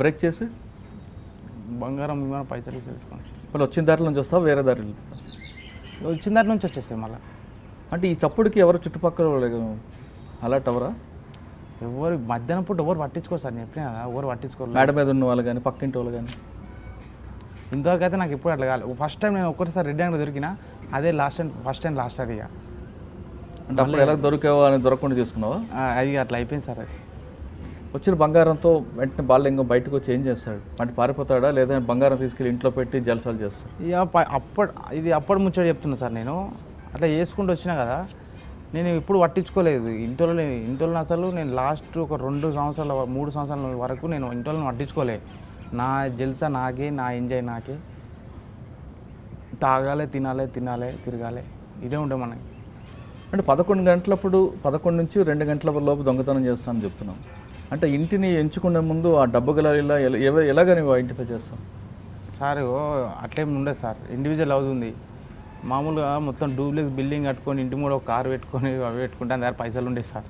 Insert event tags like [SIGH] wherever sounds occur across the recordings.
Break చేసి? బంగారం పైసలు వచ్చేసి మళ్ళీ వచ్చిన దారి నుంచి వస్తావు? వేరే దారి వచ్చిన దాటి నుంచి వచ్చేస్తాయి మళ్ళీ. అంటే ఈ చప్పుడుకి ఎవరు చుట్టుపక్కల అలర్ట్ అవరా ఎవరు మధ్యాహ్నం పూట ఎవరు పట్టించుకోరు సార్ నేను చెప్పిన కదా ఎవరు పట్టించుకోరు. మేడ మీద ఉన్న వాళ్ళు కానీ పక్కింటి వాళ్ళు కానీ? ఇంతవరకు అయితే నాకు ఎప్పుడు అట్లా కాలేదు ఫస్ట్ టైం నేను ఒక్కటిసారి రెడ్ హ్యాండ్ దొరికిన అదే last time first time last అది ఇక. అంటే అప్పుడు ఎలా దొరికావో అని దొరకకుండా చేసుకున్నావా? అది అట్లా అయిపోయింది సార్ అది. వచ్చిన బంగారంతో వెంటనే బాలింగం బయటకు వచ్చి ఏం చేస్తాడు? అంటే పారిపోతాడా? లేదా బంగారం తీసుకెళ్ళి ఇంట్లో పెట్టి జలసాలు చేస్తాడు? ఇక అప్పటి ఇది అప్పటి ముచ్చట చెప్తున్నా సార్ నేను. అట్లా చేసుకుంటూ వచ్చినా కదా నేను ఇప్పుడు పట్టించుకోలేదు. ఇంట్లో ఇంట్లో అసలు నేను లాస్ట్ ఒక రెండు సంవత్సరాల మూడు సంవత్సరాల వరకు నేను ఇంట్లో పట్టించుకోలే. నా జల్సా నాకే నా ఎంజాయ్ నాకే. తాగాలి తినాలి తినాలి తిరగాలి. ఇదే ఉండే మనకి. అంటే పదకొండు గంటలప్పుడు పదకొండు నుంచి రెండు గంటల లోపు దొంగతనం చేస్తానని చెప్తున్నాం అంటే ఇంటిని ఎంచుకునే ముందు ఆ డబ్బు గల ఇలా ఎలా- ఎవ- ఎలాగ నువ్వు ఐడెంటిఫై చేస్తావు? సార్ ఓ అట్లేం ఉండదు సార్. ఇండివిజువల్ హౌస్ ఉంది. మామూలుగా మొత్తం డూప్లెక్స్ బిల్డింగ్ కట్టుకొని ఇంటి మూడు ఒక కారు పెట్టుకొని అవి పెట్టుకుంటే దాని దగ్గర పైసలు ఉండే సార్.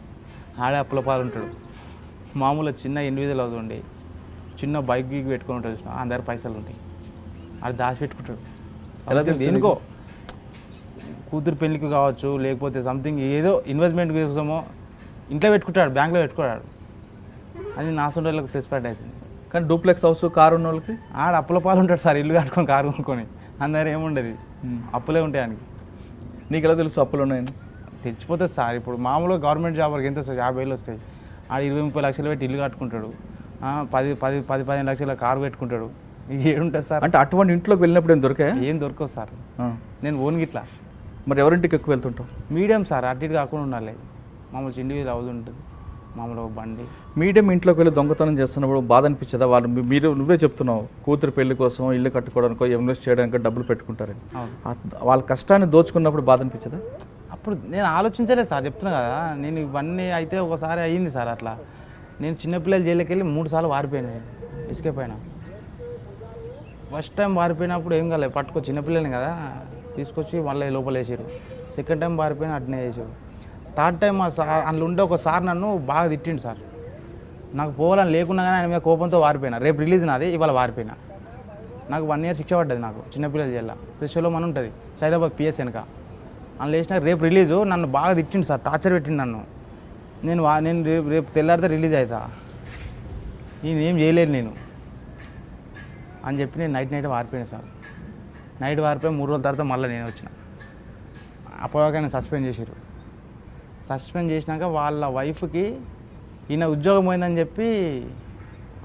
ఆడే అప్పుల పాలు ఉంటాడు. మామూలుగా చిన్న ఇండివిజువల్ ఉండే చిన్న బైక్ గీక్ పెట్టుకొని ఉంటుంది చూసినా ఆ దగ్గర పైసలు ఉంటాయి. అది దాచి పెట్టుకుంటాడు ఎలా దేనికో. కూతురు పెళ్ళికి కావచ్చు లేకపోతే సంథింగ్ ఏదో ఇన్వెస్ట్మెంట్ కోసమో ఇంట్లో పెట్టుకుంటాడు బ్యాంక్లో పెట్టుకుంటాడు. అది నా ప్లస్ పాయింట్ అవుతుంది కానీ డూప్లెక్స్ హౌస్ కారు ఉన్న వాళ్ళకి ఆడ అప్పుల పాలు ఉంటాడు సార్ ఇల్లు కట్టుకొని కారు కొనుక్కొని. అందరు ఏముండదు? అప్పులే ఉంటాయి ఆయనకి. నీకు ఎలా తెలుసు అప్పులు ఉన్నాయని? తెచ్చిపోతుంది సార్ ఇప్పుడు మామూలుగా గవర్నమెంట్ జాబ్ వరకు ఎంత వస్తాయి? యాభై వేలు వస్తాయి. ఆడ ఇరవై ముప్పై లక్షలు పెట్టి ఇల్లు కట్టుకుంటాడు. పది పది పది పదిహేను లక్షల కారు పెట్టుకుంటాడు. ఇక ఏడుంటుంది సార్. అంటే అటువంటి ఇంట్లోకి వెళ్ళినప్పుడు ఏం దొరికాయా? ఏం దొరకవు సార్. నేను ఓన్ గిట్లా. మరి ఎవరింటికి ఎక్కువ వెళ్తుంటావు? మీడియం సార్ అటు ఇటు కాకుండా ఉండాలి. మామూలు ఇండివిజువల్ హౌస్ ఉంటుంది. మామూలు ఒక బండి. మీడియం ఇంట్లోకి వెళ్ళి దొంగతనం చేస్తున్నప్పుడు బాధ అనిపించదా? వాళ్ళు మీరు నువ్వే చెప్తున్నావు కూతురు పెళ్ళి కోసం ఇల్లు కట్టుకోవడానికో ఇన్వెస్ట్ చేయడానికో డబ్బులు పెట్టుకుంటారని. వాళ్ళ కష్టాన్ని దోచుకున్నప్పుడు బాధ అనిపించదా? అప్పుడు నేను ఆలోచించలేదు సార్ చెప్తున్నా కదా. నేను ఇవన్నీ అయితే ఒకసారి అయ్యింది సార్ అట్లా. నేను చిన్నపిల్లలు జైలుకి వెళ్ళి మూడు సార్లు వారిపోయాను ఎస్కేప్ అయినా. ఫస్ట్ టైం వారిపోయినప్పుడు ఏం కాలేదు పట్టుకో చిన్నపిల్లని కదా. తీసుకొచ్చి మళ్ళీ లోపల వేసారు సెకండ్ టైం వారిపోయిన అట్నే వేసారు థర్డ్ టైం మా సార్ అందులో ఉండే ఒక సార్ నన్ను బాగా తిట్టిండు సార్ నాకు పోవాలని లేకున్నా కానీ ఆయన మీద కోపంతో వారిపోయినా. రేపు రిలీజ్ నాది ఇవాళ వారిపోయినా. నాకు వన్ ఇయర్ శిక్ష పడ్డది నాకు చిన్నపిల్లల జైల్లో. ప్రెషర్లో మన ఉంటుంది సైదాబాద్ పిఎస్ వెనక. అందులో వేసిన రేపు రిలీజు నన్ను బాగా తిట్టిండు సార్ టార్చర్ పెట్టిండు నన్ను. నేను నేను రేపు రేపు తెల్లారితే రిలీజ్ అవుతా నేను ఏం చేయలేదు నేను. అని చెప్పి నేను నైట్ నైట్ వారిపోయినా సార్ నైట్ వారిపోయి మూడు రోజుల తర్వాత మళ్ళీ నేను వచ్చిన. అప్పటిదాకా నేను సస్పెండ్ చేశారు సస్పెండ్ చేసినాక వాళ్ళ వైఫ్కి ఈయన ఉద్యోగం పోయిందని చెప్పి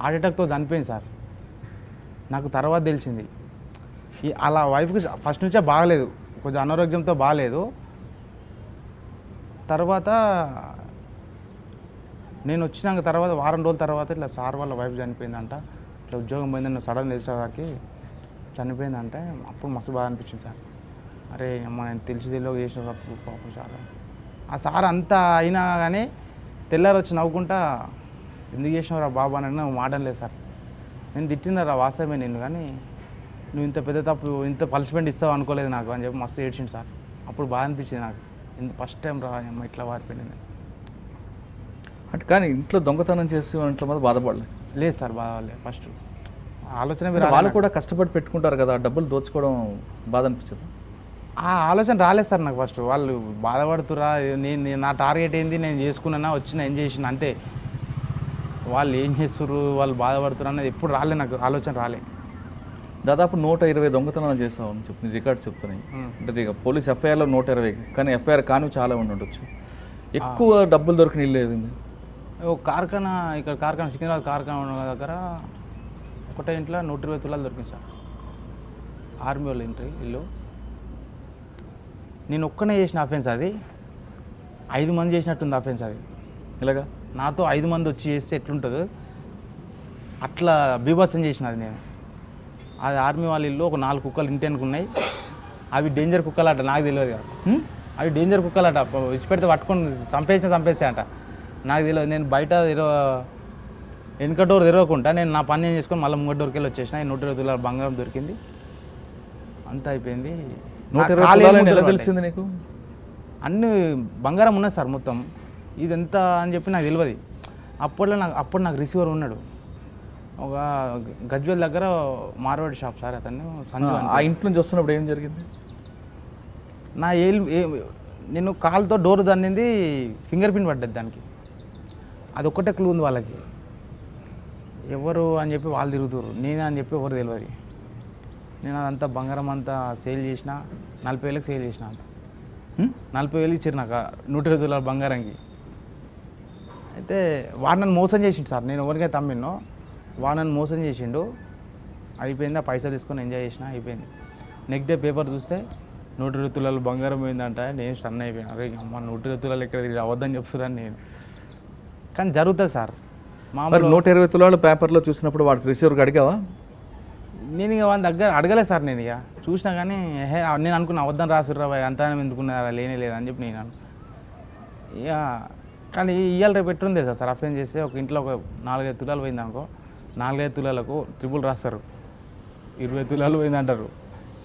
హార్ట్ అటాక్తో చనిపోయింది సార్. నాకు తర్వాత తెలిసింది. ఈ అలా వైఫ్కి ఫస్ట్ నుంచే బాగలేదు. కొంచెం అనారోగ్యంతో బాగలేదు. తర్వాత నేను వచ్చినాక తర్వాత వారం రోజుల తర్వాత ఇట్లా సార్ వాళ్ళ వైఫ్ చనిపోయిందంట. ఇట్లా ఉద్యోగం పోయిందని సడన్ తెలిసేసరికి చనిపోయిందంటే అప్పుడు మస్తు బాధ అనిపించింది సార్. అరే అమ్మ నేను తెలిసి తెలియక చేసిన తప్పు పాపం సార్ ఆ సార్ అంతా అయినా కానీ తెల్లారి వచ్చి నవ్వుకుంటా ఎందుకు చేసినవరా బాబు? అని అడిగినా మాట లేదు సార్. నేను తిట్టినరా వాస్తవమే నిన్ను కానీ నువ్వు ఇంత పెద్ద తప్పు ఇంత పనిష్మెంట్ ఇస్తావు అనుకోలేదు నాకు అని చెప్పి మస్తు ఏడ్చింది సార్. అప్పుడు బాధ అనిపించింది నాకు. ఇంత ఫస్ట్ టైం రా అమ్మ ఇట్లా వారిపోయింది. అంటే కానీ ఇంట్లో దొంగతనం చేసి ఇంట్లో మీద బాధపడలేదు లేదు సార్ బాధ లేదు ఫస్ట్ ఆలోచన మీరు వాళ్ళు కూడా కష్టపడి పెట్టుకుంటారు కదా డబ్బులు దోచుకోవడం బాధ అనిపించదు? ఆ ఆలోచన రాలేదు సార్ నాకు ఫస్ట్. వాళ్ళు బాధపడుతురా నేను నా టార్గెట్ ఏంది నేను చేసుకున్నా వచ్చిన ఏం చేసిన అంతే. వాళ్ళు ఏం చేస్తుర్రు వాళ్ళు బాధపడుతున్నారు అనేది ఎప్పుడు రాలే నాకు ఆలోచన రాలే. దాదాపు నూట ఇరవై దొంగతనాలు చేసావు అని చెప్తుంది రికార్డ్ చెప్తున్నాయి. అంటే ఇక పోలీస్ ఎఫ్ఐఆర్లో నూట ఇరవై కానీ ఎఫ్ఐఆర్ కానీ చాలా ఉండి ఉండొచ్చు. ఎక్కువ డబ్బులు దొరికిన ఇల్లు ఏది ఒక కార్ఖానా ఇక్కడ కార్ఖానా సికింద్రాబాద్ కార్ఖానా ఉన్న దగ్గర ఒకటే ఇంట్లో నూట ఇరవై తులాలు దొరికింది సార్. ఆర్మీ వాళ్ళ ఇంటి ఇల్లు. నేను ఒక్కనే చేసిన అఫెన్స్ అది. ఐదు మంది చేసినట్టుంది అఫెన్స్ అది. ఇలాగా నాతో ఐదు మంది వచ్చి చేస్తే ఎట్లుంటుందో. అట్లా బీభత్సం చేసిన అది నేను. అది ఆర్మీ వాళ్ళ ఇల్లు ఒక నాలుగు కుక్కలు ఇంటి ఉన్నాయి. అవి డేంజర్ కుక్కలు అట నాకు తెలియదు కదా? అవి డేంజర్ కుక్కలు అట. విడిచి పెడితే పట్టుకొని చంపేసిన చంపేస్తే అంట. నాకు తెలియదు. నేను బయట వెనుక డోర్ తెరవకుండా నేను నా పని నేను చేసుకొని మళ్ళీ ముంగట డోర్కి వెళ్ళి వచ్చేసిన. నూట ఇరవై బంగారం దొరికింది. అంతా అయిపోయింది. నూట ఇరవై? తెలిసింది నీకు? అన్ని బంగారం ఉన్నది సార్ మొత్తం. ఇది ఎంత అని చెప్పి నాకు తెలియదు అప్పట్లో నాకు అప్పుడు నాకు రిసీవర్ ఉన్నాడు. ఒక గజ్వేల్ దగ్గర మార్వాడి షాప్ సార్ అతను సంజు. ఆ ఇంట్లో నుంచి వస్తున్నప్పుడు ఏం జరిగింది? నా ఏలు ఏ- నేను కాలుతో డోర్ దన్నింది ఫింగర్ ప్రింట్ పడ్డది దానికి. అది ఒక్కటే క్లూ ఉంది వాళ్ళకి. ఎవరు అని చెప్పి వాళ్ళు తిరుగుతారు నేనే అని చెప్పి ఎవరు తెలియదు నేను అదంతా బంగారం అంతా సేల్ చేసిన నలభై వేలకు సేల్ చేసిన. అంత? నలభై వేలు ఇచ్చారు నాకు నూట ఇరవై తులాల బంగారంకి. అయితే వాడు నన్ను మోసం చేసిండు సార్ నేను ఎవరికైతే తమ్మినో వాడు నన్ను మోసం చేసిండు. అయిపోయింది ఆ పైసలు తీసుకొని ఎంజాయ్ చేసిన అయిపోయింది. నెక్స్ట్ డే పేపర్ చూస్తే నూట ఇరవై తులాలు బంగారం పోయిందంట నేను స్టన్ అయిపోయాను. అరే అమ్మ నూట ఇరవై తులాలు ఎక్కడ తిరిగి అవద్దని చెప్తున్నాను నేను. కానీ జరుగుతుంది సార్. మామూలు నూట ఇరవై తులాలు పేపర్లో చూసినప్పుడు వాడు రిసీవర్కి అడిగావా? నేను ఇక వాళ్ళ దగ్గర అడగలేదు సార్ నేను ఇక. చూసినా కానీ హే నేను అనుకున్నా అవద్దని రాసుర్రా భయ్ అంతా ఎందుకున్నారా లేనే లేదు అని చెప్పి నేను ఇక కానీ ఇవాళ రేపు ఎట్టుంది సార్ సార్ అఫెన్ చేస్తే ఒక ఇంట్లో ఒక నాలుగైదు తులాలు పోయింది అనుకో నాలుగైదు తులాలకు ట్రిపుల్ రాస్తారు ఇరవై తులాలు పోయింది అంటారు.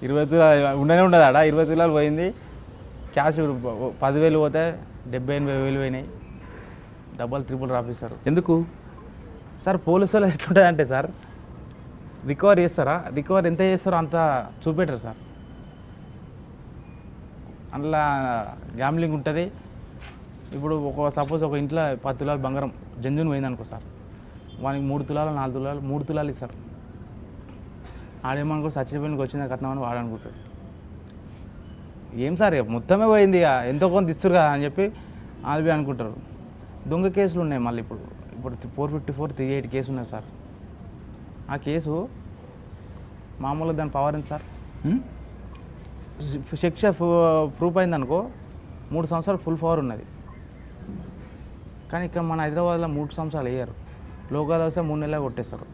ఇరవై తులాలు ఉండనే ఉండదు ఆడ ఇరవై తులాలు పోయింది. క్యాష్ పదివేలు పోతే డెబ్బై ఎనభై వేలు పోయినాయి. డబ్బులు ట్రిపుల్ రాపిస్తారు ఎందుకు? సార్ పోలీసు వాళ్ళు ఎట్లుంటుంది అంటే సార్ రికవర్ చేస్తారా? రికవర్ ఎంత చేస్తారో అంత చూపెట్టరు సార్. అందులో గ్యామ్లింగ్ ఉంటుంది. ఇప్పుడు ఒక సపోజ్ ఒక ఇంట్లో పది తులాలు బంగారం జంజుని పోయిందనుకో సార్. వానికి మూడు తులాలు నాలుగు తులాలు మూడు తులాలు ఇస్తారు. ఆడేమనుకో సచ్చిపోయినకి వచ్చింది కట్నం అని వాడు అనుకుంటాడు ఏం సార్ మొత్తమే పోయింది ఇక. ఎంతో కొంత ఇస్తారు కదా అని చెప్పి ఆల్బీ అనుకుంటారు. దొంగ కేసులు ఉన్నాయి మళ్ళీ ఇప్పుడు. ఇప్పుడు four fifty four three eight case ఉన్నాయి సార్. ఆ కేసు మామూలుగా దాని పవర్ ఎంత సార్? శిక్ష ప్రూఫ్ అయింది అనుకో మూడు సంవత్సరాలు ఫుల్ పవర్ ఉన్నది. కానీ ఇక్కడ మన హైదరాబాద్లో మూడు సంవత్సరాలు వేయరు లోకల్ వస్తే మూడు నెలలు కొట్టేస్తారు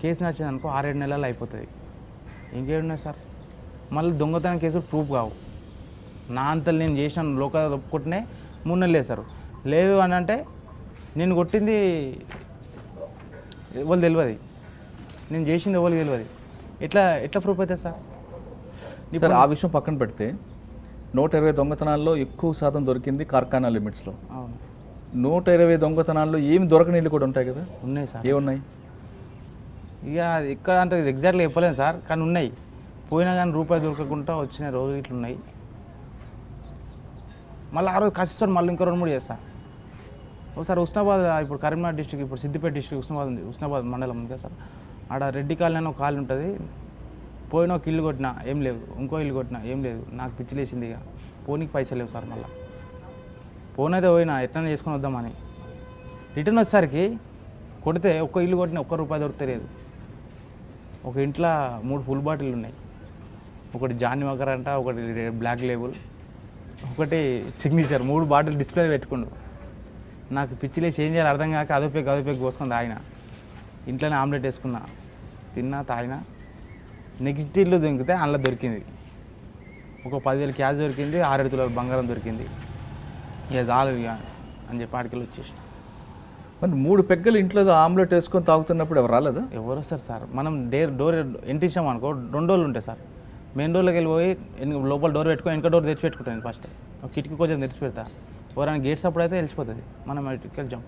కేసు నచ్చింది అనుకో ఆరేడు నెలలు అయిపోతుంది. ఇంకేమున్నాయి సార్. మళ్ళీ దొంగతనం కేసులు ప్రూఫ్ కావు. నా అంతలు నేను చేసిన లోకల్ ఒప్పుకుంటేనే మూడు నెలలు వేస్తారు లేదు అని అంటే నేను కొట్టింది ఎవరు తెలియదు నేను చేసింది ఎవరికి తెలియదు ఎట్లా ఎట్లా ప్రూఫ్ అవుతుంది సార్? సరే ఆ విషయం పక్కన పెడితే నూట ఇరవై దొంగతనాల్లో ఎక్కువ శాతం దొరికింది కార్ఖానా లిమిట్స్లో. నూట ఇరవై దొంగతనాల్లో ఏమి దొరకని ఇల్లు కూడా ఉంటాయి కదా? ఉన్నాయి సార్. ఏమున్నాయి? ఇక ఇక్కడ అంత ఎగ్జాక్ట్గా చెప్పలేను సార్ కానీ ఉన్నాయి. పోయినా కానీ రూపాయి దొరకకుండా వచ్చిన రోజులు ఇట్లా ఉన్నాయి మళ్ళీ ఆ రోజు కష్టం మళ్ళీ ఇంకో రెండు మూడు చేస్తా. ఒకసారి ఉస్నాబాద్ ఇప్పుడు కరీంనగర్ డిస్టిక్ ఇప్పుడు సిద్దిపేట డిస్టిక్ ఉస్నాబాద్ ఉంది. ఉస్నాబాద్ మండలం ఉంది కదా సార్. ఆడ రెడ్డి కాలనీ అని ఒక కాలనీ ఉంటుంది. పోయిన ఒక ఇల్లు కొట్టినా ఏం లేవు ఇంకో ఇల్లు కొట్టినా ఏం లేదు. నాకు పిచ్చి లేచింది ఇక. పోనీకి పైసలు లేవు సార్ మళ్ళీ. పోనైతే పోయినా ఎట్లా చేసుకొని వద్దామని. రిటర్న్ వచ్చేసరికి కొడితే ఒక్క ఇల్లు కొట్టిన ఒక్క రూపాయి దొరుకుతలేదు ఒక ఇంట్లో మూడు ఫుల్ బాటిల్ ఉన్నాయి. ఒకటి జాన్ని వగర్ అంట ఒకటి బ్లాక్ లేబుల్ ఒకటి సిగ్నేచర్ మూడు బాటిల్ డిస్ప్లే పెట్టుకుండు. నాకు పిచ్చిలే చేంజ్ చేయాలి అర్థం కాక అదోపే అదోపే కోసుకొని తాగిన. ఇంట్లోనే ఆమ్లెట్ వేసుకున్నా. తిన్నా తాగిన. నెక్స్ట్ ఇల్లు దొరికితే అందులో దొరికింది. ఒక పదివేలు క్యాష్ దొరికింది ఆరేడు తులాల బంగారం దొరికింది. ఇక చాలు ఇక అని చెప్పి ఆడికెళ్ళి వచ్చేసిన. మరి మూడు పెగ్గలు ఇంట్లో ఆమ్లెట్ వేసుకొని తాగుతున్నప్పుడు ఎవరు రాలేదా? ఎవరు వస్తారు సార్? మనం డేర్ డోర్ ఎంట్రీ ఇచ్చాం అనుకో రెండు డోర్లు ఉంటాయి సార్. మెయిన్ డోర్లోకి వెళ్ళిపోయి లోపల డోర్ పెట్టుకొని వెనక డోర్ తెరిచి పెట్టుకుంటాను ఫస్ట్. ఒక కిటికీ కొంచెం తెరిచి పెడతా. ఎవరైనా గేట్స్ అప్పుడు అయితే తెలిసిపోతుంది. మనం ఇటుకి వెళ్తాం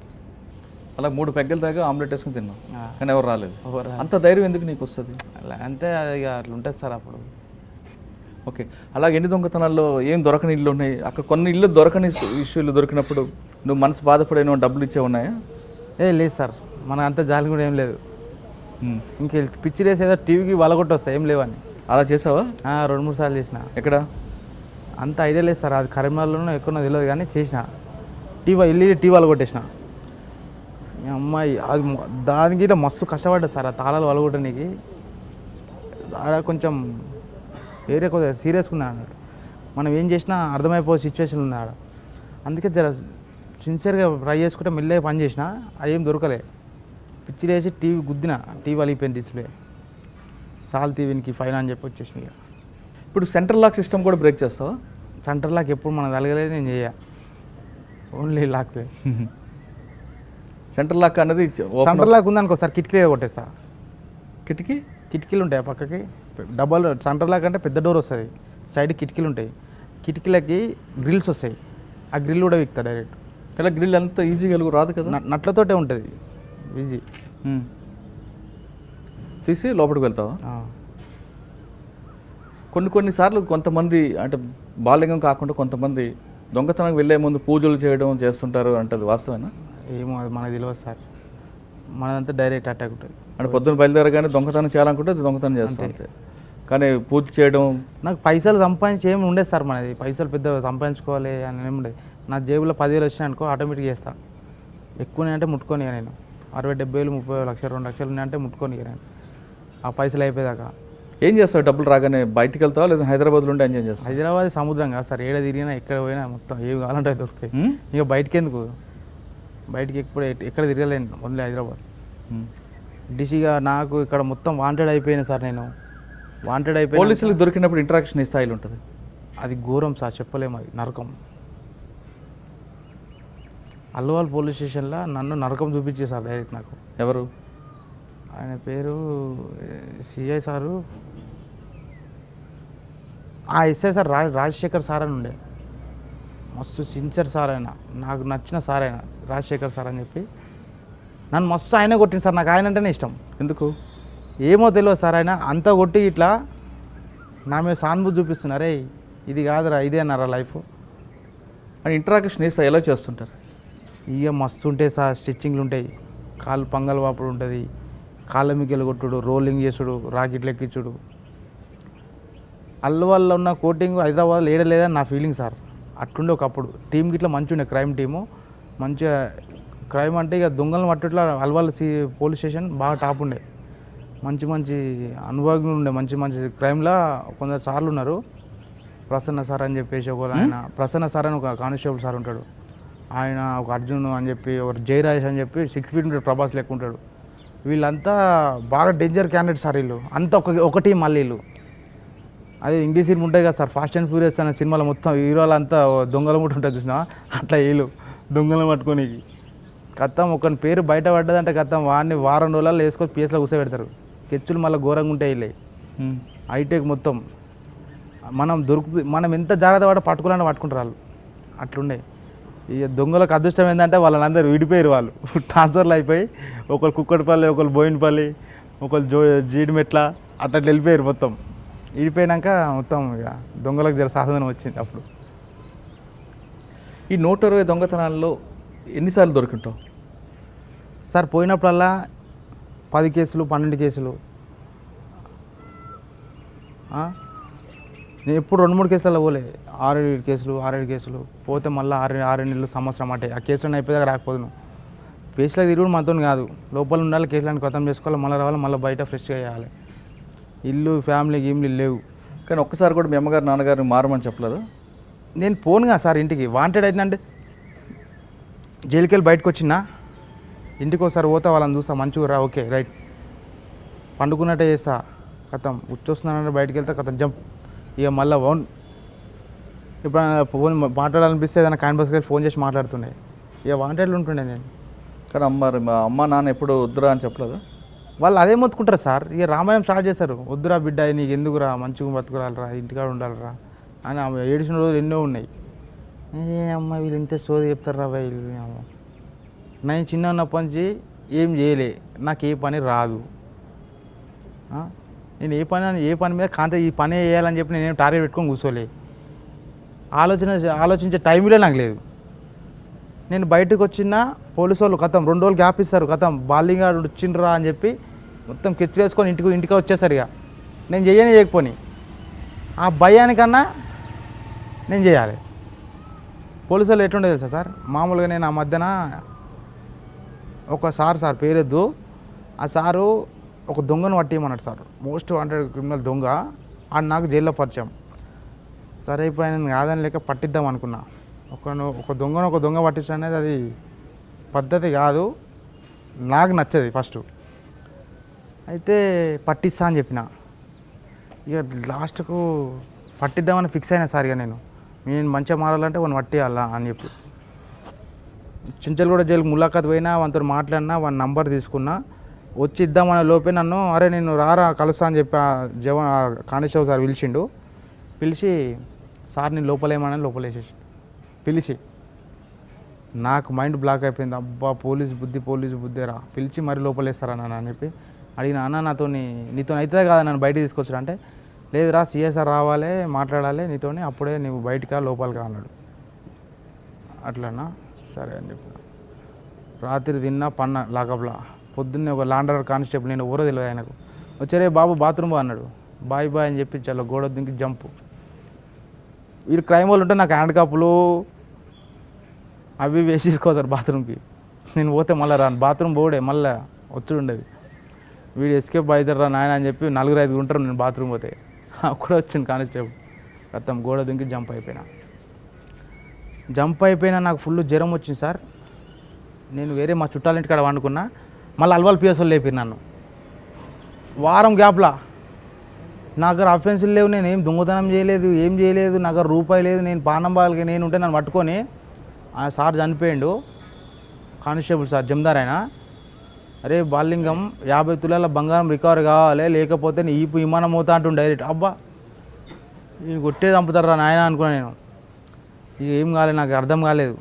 అలా మూడు పెగ్గలు తాగా ఆమ్లెట్ వేసుకొని తిన్నాం. కానీ ఎవరు రాలేదు. అంత ధైర్యం ఎందుకు నీకు వస్తుంది? అలా అంతే ఇక అట్లా ఉంటుంది సార్ అప్పుడు. ఓకే. అలాగే ఎన్ని దొంగతనాల్లో ఏం దొరకని ఇల్లు ఉన్నాయి? అక్కడ కొన్ని ఇల్లు దొరకని ఇష్యూలు దొరికినప్పుడు నువ్వు మనసు బాధపడిన డబ్బులు ఇచ్చే ఉన్నాయా? ఏ లేదు సార్. మన అంత జాలి కూడా ఏం లేదు. ఇంక పిచ్చి ఏదో టీవీకి వలగొట్టి వస్తాయి ఏం లేవని. అలా చేసావా? రెండు మూడు సార్లు చేసిన. ఎక్కడ? అంత ఐడియా లేదు సార్. అది కరీంనగర్లో ఎక్కడో తెలియదు కానీ చేసిన. టీవీ వెళ్ళి టీవీలు కొట్టేసిన. ఈ అమ్మాయి అది దానికి ఇట్లా మస్తు కష్టపడ్డా సార్. ఆ తాళాలు వలగొట్టడానికి ఆడ కొంచెం ఏరియా కొద్దిగా సీరియస్గా ఉన్నా మనం ఏం చేసినా అర్థమైపోయే సిచ్యువేషన్ ఉంది ఆడ. అందుకే జర సిన్సియర్గా ట్రై చేసుకుంటే మెల్లగా పని చేసిన అది ఏం దొరకలే. పిచ్చి లేచి టీవీ గుద్దిన. టీవీ అలిగిపోయింది డిస్ప్లే సాల్ టీవీకి ఫైన్ అని చెప్పి వచ్చేసింది ఇక. ఇప్పుడు సెంట్రల్ లాక్ సిస్టమ్ కూడా బ్రేక్ చేస్తావా? సెంటర్ లాక్ ఎప్పుడు మనకు తలగలేదు నేను చేయ ఓన్లీ లాక్ సెంట్రల్ లాక్ అనేది సెంటర్ లాక్ ఉందనుకో సార్ కిటికీ కొట్టేస్తా. కిటికీ? కిటికీలు ఉంటాయి ఆ పక్కకి. డబల్ సెంటర్ లాక్ అంటే పెద్ద డోర్ వస్తుంది. సైడ్ కిటికీలు ఉంటాయి. కిటికీలకి గ్రిల్స్ వస్తాయి. ఆ గ్రిల్ కూడా విక్తా డైరెక్ట్ ఇలా గ్రిల్ అంత ఈజీగా వెలుగు రాదు కదా? నట్లతోటే ఉంటుంది. Easy um. తీసి లోపలికి వెళ్తావా? కొన్ని కొన్నిసార్లు కొంతమంది అంటే బాల్యం కాకుండా కొంతమంది దొంగతనం వెళ్ళే ముందు పూజలు చేయడం చేస్తుంటారు అంటే అది వాస్తవేనా? ఏమో అది మనకు తెలియదు సార్. మనదంతా డైరెక్ట్ అటాక్ ఉంటుంది. అంటే పొద్దున బయలుదేరగానే దొంగతనం చేయాలనుకుంటే దొంగతనం చేస్తాం అంతే. కానీ పూజ చేయడం నాకు పైసలు సంపాదించి ఏమి ఉండేది సార్ మనది. పైసలు పెద్ద సంపాదించుకోవాలి అని ఏమి ఉండేది. నా జేబులో పదివేలు వచ్చినాయి అనుకో ఆటోమేటిక్గా చేస్తా. ఎక్కువ అంటే ముట్టుకొని నేను. అరవై డెబ్బై వేలు ముప్పై వేలు లక్ష రెండు లక్షలు ఉన్నాయంటే ముట్టుకొని నేను. ఆ పైసలు అయిపోయేదాకా. ఏం చేస్తావు? డబ్బులు రాగానే బయటికి వెళ్తావా? లేదా హైదరాబాద్లో ఉండి ఎంజాయ్ చేస్తావు? హైదరాబాద్ సముద్రం కాదు సార్. ఏడ తిరిగినా ఎక్కడ పోయినా మొత్తం ఏవి కావాలంటే దొరుకుతాయి? ఇక బయటికి ఎందుకు బయటికి ఎప్పుడు ఎక్కడ తిరగలేను. ఓన్లీ హైదరాబాద్. డిసిగా నాకు ఇక్కడ మొత్తం వాంటెడ్ అయిపోయాను సార్ నేను. వాంటెడ్ అయిపోయి పోలీసులకు దొరికినప్పుడు ఇంటరాక్షన్ ఈ స్థాయిలో ఉంటుంది. అది ఘోరం సార్. చెప్పలేము అది. నరకం. అల్లువాల్ పోలీస్ స్టేషన్లో నన్ను నరకం చూపించే సార్ డైరెక్ట్ నాకు. ఎవరు? ఆయన పేరు సిఐ సారు. ఆ SI sir Raj Rajasekhar sir అని ఉండే. మస్తు సిన్సియర్ సార్ ఆయన. నాకు నచ్చిన సార్ ఆయన రాజశేఖర్ సార్ అని చెప్పి. నన్ను మస్తు ఆయనే కొట్టింది సార్. నాకు ఆయన అంటేనే ఇష్టం. ఎందుకు? ఏమో తెలియదు సార్ ఆయన. అంతా కొట్టి ఇట్లా నా మీద సానుభూతి చూపిస్తున్నారే ఇది కాదురా ఇదే అన్నారా లైఫ్. అని ఇంటరాక్షన్ స్థాయి ఎలా చేస్తుంటారు? ఇక మస్తు ఉంటాయి సార్. స్టిచ్చింగ్లు ఉంటాయి. కాళ్ళు పంగల్ వాపుడు ఉంటుంది. కాళ్ళ మిగ్గలు కొట్టుడు రోలింగ్ చేసుడు రాకెట్లు ఎక్కించుడు అల్లు వల్ల ఉన్న కోటింగ్ హైదరాబాద్లో ఏడలేదని నా ఫీలింగ్ సార్. అట్లుండే ఒకప్పుడు. టీం గిట్లా మంచి ఉండే క్రైమ్ టీము మంచిగా క్రైమ్ అంటే ఇక దొంగలను పట్టుట్లా అల్వాల్ సి పోలీస్ స్టేషన్ బాగా టాప్ ఉండే. మంచి మంచి అనుభవజ్ఞులు ఉండే మంచి మంచి క్రైమ్లో కొందరు సార్లు ఉన్నారు. ప్రసన్న సార్ అని చెప్పేసి ఒక ఆయన ప్రసన్న సార్ అని ఒక కానిస్టేబుల్ సార్ ఉంటాడు. ఆయన ఒక అర్జున్ అని చెప్పి ఒక జయరాజేష్ అని చెప్పి సిక్స్ ఫీట్ ఉంటాడు ప్రభాస్ లెక్క ఉంటాడు వీళ్ళంతా బాగా డేంజర్ క్యాండిడేట్ సార్ వీళ్ళు. అంతా ఒక ఒక టీం మళ్ళీ వీళ్ళు. అదే ఇంగ్లీష్ సినిమా ఉంటాయి కదా సార్ ఫాస్ట్ అండ్ ఫ్యూరియస్ అనే సినిమాలో మొత్తం హీరోలంతా దొంగల ముట్టు ఉంటుంది చూసినా అట్లా వీళ్ళు దొంగలు పట్టుకోనికి కత్తం ఒకని పేరు బయట పడ్డదంటే కత్తం వాడిని వారం రోజులలో వేసుకొని పిఎస్లో కూర్చోబెడతారు. కెచ్చులు మళ్ళీ ఘోరంగా ఉంటాయి వీళ్ళే. హైటెక్ మొత్తం. మనం దొరుకుతు మనం ఎంత జాగ్రత్త పడ పట్టుకోవాలని పట్టుకుంటారు వాళ్ళు. అట్లుండే. ఇక దొంగలకు అదృష్టం ఏంటంటే వాళ్ళని అందరూ విడిపోయారు వాళ్ళు. [LAUGHS] ట్రాన్స్ఫర్లు అయిపోయి ఒకరు కుక్కటిపల్లి ఒకరు బోయినపల్లి ఒకరు జో జీడిమెట్ల అట్లా వెళ్ళిపోయారు మొత్తం. విడిపోయినాక మొత్తం ఇక దొంగలకు జర సాధనం వచ్చింది అప్పుడు. ఈ నూట ఇరవై దొంగతనాల్లో ఎన్నిసార్లు దొరికింటావు? సార్ పోయినప్పుడల్లా పది కేసులు పన్నెండు కేసులు? నేను ఎప్పుడు రెండు మూడు కేసులలో పోలే. ఆరు ఏడు కేసులు ఆరు ఏడు కేసులు. పోతే మళ్ళీ ఆరు ఆరు నెలలు సంవత్సరం అంటే. ఆ కేసులను అయిపోయాక రాకపోదును. కేసులో తిరుగుడు మనతో కాదు. లోపల ఉండాలి కేసులను ఖతం చేసుకోవాలి మళ్ళీ రావాలి మళ్ళీ బయట ఫ్రెష్గా చేయాలి. ఇల్లు ఫ్యామిలీ గీమ్లు లేవు. కానీ ఒక్కసారి కూడా మీ అమ్మగారు నాన్నగారిని మారమని చెప్పలేదు? నేను పోనుగా సార్ ఇంటికి. వాంటెడ్ అయితే జైలుకి వెళ్ళి బయటకు వచ్చినా ఇంటికి ఒకసారి పోతా వాళ్ళని చూస్తా మంచిగా రా ఓకే రైట్. పండుకున్నట్టే చేస్తా. కథం ఉచ్చొస్తున్నానంటే బయటకు వెళ్తే కథం జంప్. ఇక మళ్ళీ వన్ ఇప్పుడు ఫోన్ మాట్లాడాలనిపిస్తే ఏదైనా వెళ్ళి ఫోన్ చేసి మాట్లాడుతుండే. ఇక వాంటెడ్లు ఉంటుండే నేను. కానీ అమ్మ అమ్మ నాన్న ఎప్పుడు వద్దురా అని చెప్పలేదు? వాళ్ళు అదే మొత్తుకుంటారు సార్. ఇక రామాయణం స్టార్ట్ చేస్తారు వద్దురా బిడ్డ నీకు ఎందుకురా? మంచిగా బతుకురాలరా? ఇంటికాడ ఉండాలిరా? అని ఆమె ఏడిచిన రోజులు ఎన్నో ఉన్నాయి. ఏ అమ్మ వీళ్ళు ఇంత సోది చెప్తారా వీళ్ళు? అమ్మ. నేను చిన్న ఉన్నప్పటి నుంచి ఏం చేయలే. నాకు ఏ పని రాదు? నేను ఏ పని ఏ పని మీద కాంత ఈ పని చేయాలని చెప్పి నేను టార్గెట్ పెట్టుకొని కూర్చోలే. ఆలోచన ఆలోచించే టైంలో నాకు లేదు. నేను బయటకు వచ్చిన పోలీసు వాళ్ళు కథం రెండు రోజులు గ్యాప్ ఇస్తారు కథం బాలింగ్ వచ్చిండ్రా అని చెప్పి మొత్తం కెచ్చులు వేసుకొని ఇంటికి ఇంటికి వచ్చేసారు ఇక. నేను చేయని చేయకపోని. ఆ భయానికన్నా నేను చేయాలి. పోలీసు వాళ్ళు ఎట్లుండే తెలుసా సార్? మామూలుగా నేను ఆ మధ్యన ఒక సార్ సార్ పేరొద్దు. ఆ సారు ఒక దొంగను పట్టేయమన్నాడు సార్. మోస్ట్ వాంటెడ్ క్రిమినల్ దొంగ. అని నాకు జైల్లో పరిచయం. సరే ఇప్పుడు ఆయన కాదని లేక పట్టిద్దాం అనుకున్నా. ఒక ఒక దొంగను ఒక దొంగ పట్టించడం అనేది అది పద్ధతి కాదు. నాకు నచ్చది ఫస్ట్ అయితే పట్టిస్తా అని చెప్పిన. ఇక లాస్ట్కు పట్టిద్దామని ఫిక్స్ అయినా సార్ ఇక నేను. నేను మంచిగా మారాలంటే వాడిని పట్టేయాలా అని చెప్పి. చెంచాలు కూడా జైలు ములాఖాత్ పోయినా వానితో మాట్లాడినా వాని నంబర్ తీసుకున్నా. వచ్చి ఇద్దామనే లోపే నన్ను అరే నేను రారా కలుస్తా అని చెప్పి జవ జవా కానిస్టేబుల్ సార్ పిలిచిండు. పిలిచి సార్ నేను లోపలేమని లోపలేసేసి పిలిచి. నాకు మైండ్ బ్లాక్ అయిపోయింది. అబ్బా పోలీస్ బుద్ధి పోలీస్ బుద్ధిరా పిలిచి మరి లోపలేస్తారా నాన్న అని చెప్పి అడిగిన అన్న నాతో నీతో అవుతుందే కదా నన్ను బయట తీసుకొచ్చాడు అంటే లేదురా సిఎస్ఆర్ రావాలి మాట్లాడాలి నీతోని అప్పుడే నువ్వు బయటకా లోపలికా అన్నాడు. అట్లనా? సరే అని చెప్పిన. రాత్రి తిన్నా పన్న లాకప్లా. పొద్దున్నే ఒక లాండర్ కానిస్టేబుల్ నేను ఊర తెలియదు ఆయనకు. వచ్చారే బాబు బాత్రూమ్ బా అన్నాడు. బాయ్ బాయ్ అని చెప్పి చాలా గోడ దింకి జంపు. వీళ్ళు క్రైమ్ వాళ్ళు ఉంటే నాకు హ్యాండ్ కాపులు అవి వేసేసుకోతారు బాత్రూమ్కి. నేను పోతే మళ్ళీ రాను బాత్రూమ్ పోడే మళ్ళీ వచ్చుడు ఉండేది. వీడు ఎస్కేప్ అవుతారా నాయన అని చెప్పి నలుగురు ఐదుగురు ఉంటారు నేను బాత్రూమ్ పోతే. అక్కడ వచ్చింది కానిస్టేబుల్. మొత్తం గోడ దింకి జంప్ అయిపోయినా. జంప్ అయిపోయినా నాకు ఫుల్ జ్వరం వచ్చింది సార్. నేను వేరే మా చుట్టాల ఇంటికాడ వండుకున్నా. మళ్ళీ అల్వాల్ పిఎస్ఓలు లేపి నన్ను. వారం గ్యాప్లా. నా దగ్గర అఫెన్సులు లేవు నేను ఏం దొంగతనం చేయలేదు ఏం చేయలేదు నా దగ్గర రూపాయి లేదు నేను పానం బాగా నేను ఉంటే నన్ను పట్టుకొని ఆ సార్ చనిపోయిండు. కానిస్టేబుల్ సార్ జమదార్ ఆయన. అరే బాలింగం యాభై తులాల బంగారం రికవర్ కావాలి లేకపోతే నీ ఈపు విమానం అవుతా అంటుండు డైరెక్ట్ అబ్బా నేను కొట్టే చంపుతారా నాయన అనుకున్నా నేను. ఇక ఏం కాలేదు నాకు అర్థం కాలేదు.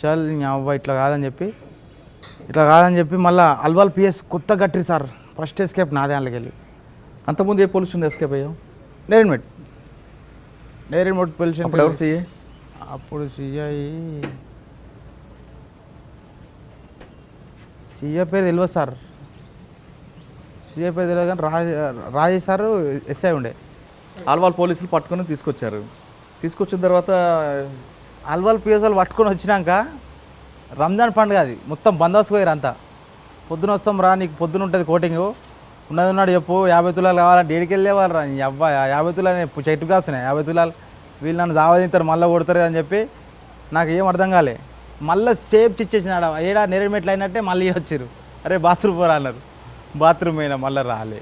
చల్ నీ అవ్వ ఇట్లా కాదని చెప్పి ఇట్లా కాదని చెప్పి మళ్ళీ అల్వాల్ పిఎస్ కొత్త కట్టిరు సార్ ఫస్ట్ ఎస్కేప్ నాదే అందులోకి వెళ్ళి. అంతకుముందు ఏ పోలీస్ స్టేషన్ ఎస్కేప్ అయ్యావు డైరెక్ట్ డైరెక్ట్ పొల్యూషన్ అప్పుడు ఎవరు సీఏ అప్పుడు సిఐ సిఐ పేరు తెలియదు సార్. సిఐ పేరు తెలియదు కానీ రాజ రాజేష్ సార్ ఎస్ఐ ఉండే. ఆల్వాల్ పోలీసులు పట్టుకొని తీసుకొచ్చారు. తీసుకొచ్చిన తర్వాత అల్వాల్ పిఎస్ఎల్ పట్టుకొని వచ్చినాక రంజాన్ పండుగ అది. మొత్తం బందోబస్తు పోయారు అంతా. పొద్దున వస్తాం రా నీకు పొద్దున ఉంటుంది కోటింగ్. ఉన్నది ఉన్నాడు చెప్పు యాభై తులాలు కావాలంటే ఏడికి వెళ్ళేవాళ్ళు రా. నీ యాభై తులాలు చెట్టు కాస్తున్నాయి. యాభై తులాలు. వీళ్ళు నన్ను దావదింతారు మళ్ళీ కొడతారు అని చెప్పి నాకు ఏం అర్థం కాలే. మళ్ళీ సేఫ్ ఇచ్చేసినాడు ఏడా నెరమెట్లు అయినట్టే మళ్ళీ వచ్చారు. అరే బాత్రూమ్ పోరా అన్నారు. బాత్రూమ్ అయినా మళ్ళీ రాలే.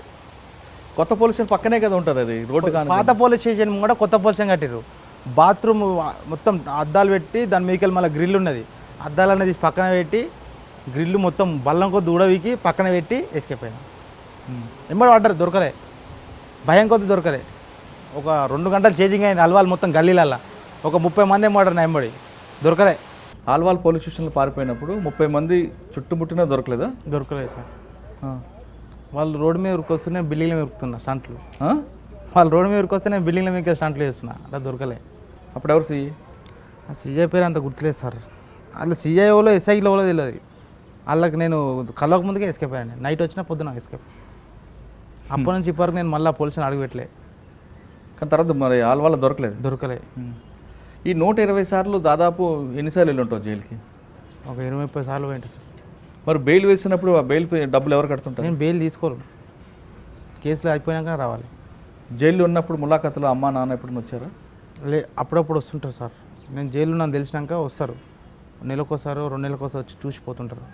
కొత్త పోలీస్ స్టేషన్ పక్కనే కదా ఉంటుంది అది రోడ్డు కానీ పాత పోలీస్ స్టేషన్ కూడా కొత్త పోలీస్ స్టేషన్ కట్టారు బాత్రూమ్ మొత్తం అద్దాలు పెట్టి దాని మీదకి మళ్ళీ గ్రిల్ ఉన్నది. అద్దాలు అనేది తీసి పక్కన పెట్టి గ్రిల్ మొత్తం బల్లం కొద్ది ఉడవికి పక్కన పెట్టి ఎస్కేప్ అయినా. ఎంబడి పడ్డారు దొరకలే. భయం కొద్ది దొరకలే. ఒక రెండు గంటలు చేంజింగ్ అయింది అల్వాల్ మొత్తం గల్లీలల్లా. ఒక ముప్పై మంది ఏమాడారు నా ఎంబడి. దొరకలే. ఆల్వాల్ పోలీస్ స్టేషన్లో పారిపోయినప్పుడు ముప్పై మంది చుట్టుముట్టినా దొరకలేదా? దొరకలేదు సార్. వాళ్ళు రోడ్డు మీద ఉరికొస్తే నేను బిల్డింగ్ల మీద ఉరుకుతున్నా స్టంట్లు? వాళ్ళు రోడ్డు మీద ఉరికొస్తే నేను బిల్డింగ్ల మీద స్టంట్లు చేస్తున్నా అలా దొరకలే. అప్పుడు ఎవరు సీఏ ఆ సీఐ పేరు అంత గుర్తులేదు సార్. అలా సీఐ ఎవరో ఎస్ఐ ఎవరో తెలియదు వాళ్ళకి నేను కలవక ముందుకే ఎస్కేప్ అయ్యాను నైట్ వచ్చిన పొద్దున ఎస్కేప్ అప్పటి నుంచి ఇప్పటివరకు నేను మళ్ళీ పోలీసుని అడుగు పెట్టలే. కానీ తర్వాత మరి ఆల్వాళ్ళ దొరకలేదు. దొరకలే. ఈ నూట ఇరవై సార్లు దాదాపు ఎన్నిసార్లు వెళ్ళి ఉంటావు జైలుకి? ఒక ఇరవై ముప్పై సార్లు పోయింది సార్. మరి బెయిల్ వేసినప్పుడు ఆ బెయిల్ డబ్బులు ఎవరు కడుతుంటారు? నేను బెయిల్ తీసుకోను. కేసులు అయిపోయాక రావాలి. జైల్లో ఉన్నప్పుడు ములాఖతులు అమ్మా నాన్న ఎప్పుడు వచ్చారా? లే అప్పుడప్పుడు వస్తుంటారు సార్. నేను జైలు ఉన్నాను తెలిసినాక వస్తారు. నెలకోసారి రెండు నెలకోసారి వచ్చి చూసిపోతుంటారు.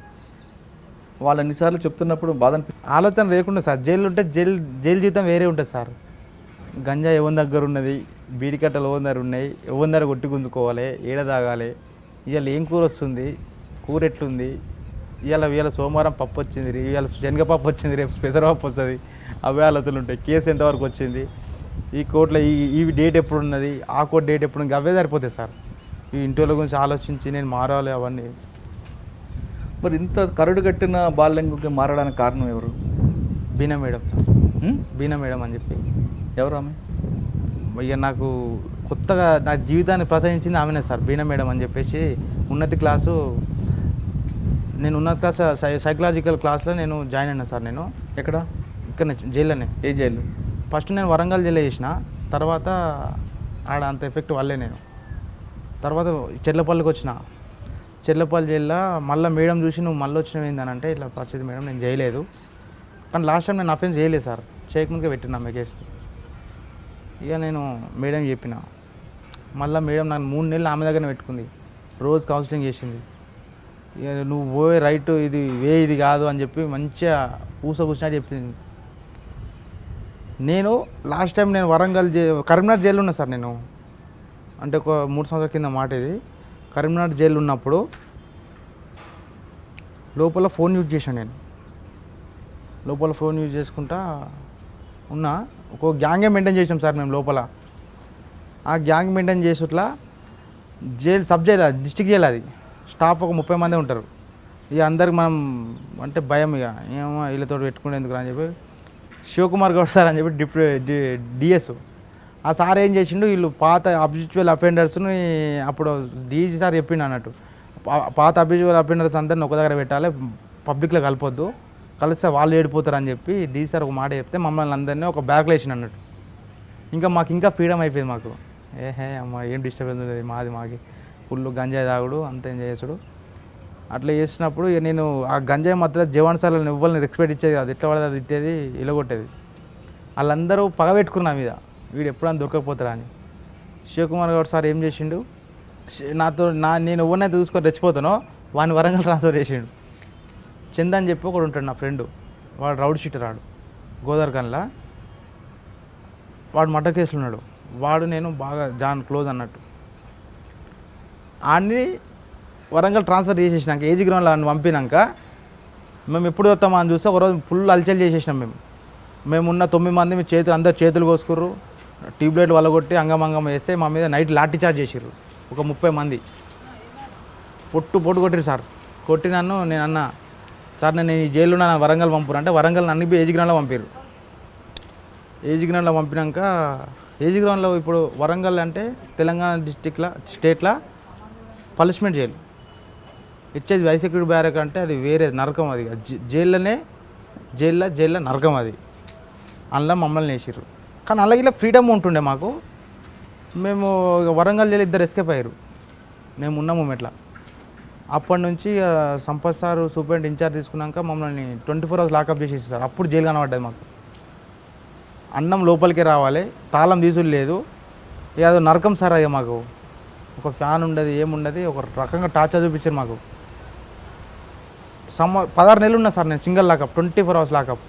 వాళ్ళు ఎన్నిసార్లు చెప్తున్నప్పుడు బాధ ఆలోచన లేకుండా సార్ జైలు ఉంటే జైలు జైలు జీతం వేరే ఉంటుంది సార్. గంజా ఎవరి దగ్గర ఉన్నది బీడి కట్టలు ఎవరి దగ్గర ఉన్నాయి ఎవరి దగ్గర కొట్టి గుంజుకోవాలి ఏడ తాగాలి ఇవాళ ఏం కూర వస్తుంది కూర ఎట్లుంది ఇవాళ ఇవాళ సోమవారం పప్పు వచ్చింది రే- ఇవాళ శనగపప్పు వచ్చింది రేపు పెసరపప్పు వస్తుంది అవే ఆలోచనలు ఉంటాయి. కేసు ఎంతవరకు వచ్చింది ఈ కోర్టులో ఈ ఈ డేట్ ఎప్పుడు ఉన్నది ఆ కోర్టు డేట్ ఎప్పుడు ఉంది అవే సరిపోతాయి సార్. ఈ ఇంటి గురించి ఆలోచించి నేను మారాలి అవన్నీ. మరి ఇంత కరుడు కట్టిన బాల్యంగుకి మారడానికి కారణం ఎవరు? Beena madam sir? Beena madam అని చెప్పి. ఎవరు ఆమె? ఇక నాకు కొత్తగా నా జీవితాన్ని ప్రసరించింది ఆమెనే సార్ బీనా మేడం అని చెప్పేసి. ఉన్నతి క్లాసు నేను ఉన్నత క్లాస్ సై సైకలాజికల్ క్లాస్లో నేను జాయిన్ అయినా సార్ నేను. ఎక్కడ? ఇక్కడ జైల్లోనే. ఏ జైలు? ఫస్ట్ నేను వరంగల్ జిల్లా చేసిన తర్వాత ఆడ అంత ఎఫెక్ట్ వల్లే నేను. తర్వాత చెర్లపల్లికి వచ్చిన. చెర్లపల్లి జైల్లో మళ్ళీ మేడం చూసి నువ్వు మళ్ళీ వచ్చినవి ఏందని అంటే ఇట్లా పరిస్థితి మేడం నేను చేయలేదు. కానీ లాస్ట్ టైం నేను అఫెన్స్ చేయలేదు సార్. చేయకముందుకే పెట్టినా మీ కేసు ఇక నేను మేడం చెప్పిన. మళ్ళీ మేడం నాకు మూడు నెలలు ఆమె దగ్గరనే పెట్టుకుంది. రోజు కౌన్సిలింగ్ చేసింది. ఇక నువ్వు పోయే రైట్ ఇది వే ఇది కాదు అని చెప్పి మంచిగా పూస కూర్చున్నట్టు చెప్పింది. నేను లాస్ట్ టైం నేను వరంగల్ జై కరీంనగర్ జైలు ఉన్నా సార్ నేను. అంటే ఒక మూడు సంవత్సరాల కింద మాట ఇది. కరీంనగర్ జైలు ఉన్నప్పుడు లోపల ఫోన్ యూజ్ చేశాను నేను. లోపల ఫోన్ యూజ్ చేసుకుంటా ఉన్నా. ఒక గ్యాంగే మెయింటైన్ చేసాం సార్ మేము లోపల. ఆ గ్యాంగ్ మెయింటైన్ చేసేట్లా జైలు సబ్ జైలు అది డిస్టిక్ జైలు అది. స్టాఫ్ ఒక ముప్పై మంది ఉంటారు. ఇక అందరికి మనం అంటే భయం ఇక. ఏమో వీళ్ళతో పెట్టుకునేందుకు అని చెప్పి శివకుమార్ గౌడ్ సార్ అని చెప్పి డిప్యూ డిఎస్ ఆ సార్ ఏం చేసిండు వీళ్ళు పాత అబ్జుచువల్ అఫెండర్స్ని అప్పుడు డీజీ సార్ చెప్పిండు అన్నట్టు. పాత అబ్జుచువల్ అఫెండర్స్ అందరిని ఒక దగ్గర పెట్టాలి పబ్లిక్లో కలపొద్దు కలిస్తే వాళ్ళు ఏడిపోతారు అని చెప్పి డీజీ సార్ ఒక మాట చెప్తే మమ్మల్ని అందరినీ ఒక బ్యాగ్లో వేసిన అన్నట్టు. ఇంకా మాకు ఇంకా ఫ్రీడమ్ అయిపోయింది మాకు. ఏహే అమ్మ ఏం డిస్టర్బెన్స్ లేదు మాది మాకి. ఫుల్ గంజాయి తాగుడు అంత ఎంజాయ్ చేసుడు. అట్లా చేసినప్పుడు నేను ఆ గంజాయి మధ్యలో జవాన్ సార్లను ఇవ్వాలని రెస్పెక్ట్ ఇచ్చేది అది ఎట్లా పడితే అది ఇట్టేది ఇలగొట్టేది. వాళ్ళందరూ పగ పెట్టుకున్నారు మీద. వీడు ఎప్పుడైనా దొరకకపోతారా అని. శివకుమార్ గౌడ్ సార్ ఏం చేసిండు? నాతో నా నేను ఎవరినైతే చూసుకొని రెచ్చిపోతానో వాని వరంగల్ ట్రాన్స్ఫర్ చేసిండు. చంద్ అని చెప్పి ఒకడు ఉంటాడు నా ఫ్రెండు. వాడు రౌడ్ షీటర్ రాడు గోదావరికన్లా వాడు మటర్ కేసులు ఉన్నాడు. వాడు నేను బాగా జాన్ క్లోజ్ అన్నట్టు. ఆడిని వరంగల్ ట్రాన్స్ఫర్ చేసేసినాక ఏజీ గ్రౌండ్లో ఆయన పంపినాక మేము ఎప్పుడు వస్తామా అని చూస్తే ఒకరోజు ఫుల్ అలచల్ చేసేసినాం మేము. మేము ఉన్న తొమ్మిది మంది మీ చేతులు అందరు చేతులు కోసుకుర్రు. ట్యూబ్లైట్ వలగొట్టి అంగమంగం వేస్తే మా మీద నైట్ లాఠీ చార్జ్ చేసిర్రు. ఒక ముప్పై మంది. పొట్టు పొట్టు కొట్టిరు సార్. కొట్టి నన్ను నేను అన్న సార్ నేను ఈ జైల్లో నా వరంగల్ పంపురు అంటే వరంగల్ నన్ను ఏజ్ ఏజీ గ్రౌండ్లో పంపారు ఏజ్ గ్రౌండ్లో పంపినాక ఏజ్ గ్రౌండ్లో ఇప్పుడు వరంగల్ అంటే తెలంగాణ డిస్టిక్లో స్టేట్లో పనిష్మెంట్ జైలు ఇచ్చేది వై బ్యారక్ అంటే అది వేరే నరకం అది. జైల్లోనే జైల్లో జైల్లో నరకం అది. అందులో మమ్మల్ని వేసిర్రు. కానీ అలాగే ఇలా ఫ్రీడమ్ ఉంటుండే మాకు. మేము ఇక వరంగల్ జైలు ఇద్దరు ఎస్కేప్ అయ్యారు. మేము ఉన్నాము ఇట్లా అప్పటి నుంచి సంపత్ సార్ సూపరింట్ ఇన్ఛార్జ్ తీసుకున్నాక మమ్మల్ని ట్వంటీ ఫోర్ అవర్స్ లాకప్ చేసేసి సార్. అప్పుడు జైలు కనబడ్డది మాకు. అన్నం లోపలికి రావాలి. తాళం తీసులు లేదు. ఏదో నరకం సార్ అది మాకు. ఒక ఫ్యాన్ ఉండదు ఏముండదు ఒక రకంగా టార్చర్ చూపించారు మాకు. సమ్మ పదహారు నెలలు ఉన్నా సార్ నేను single lockup twenty four hours lockup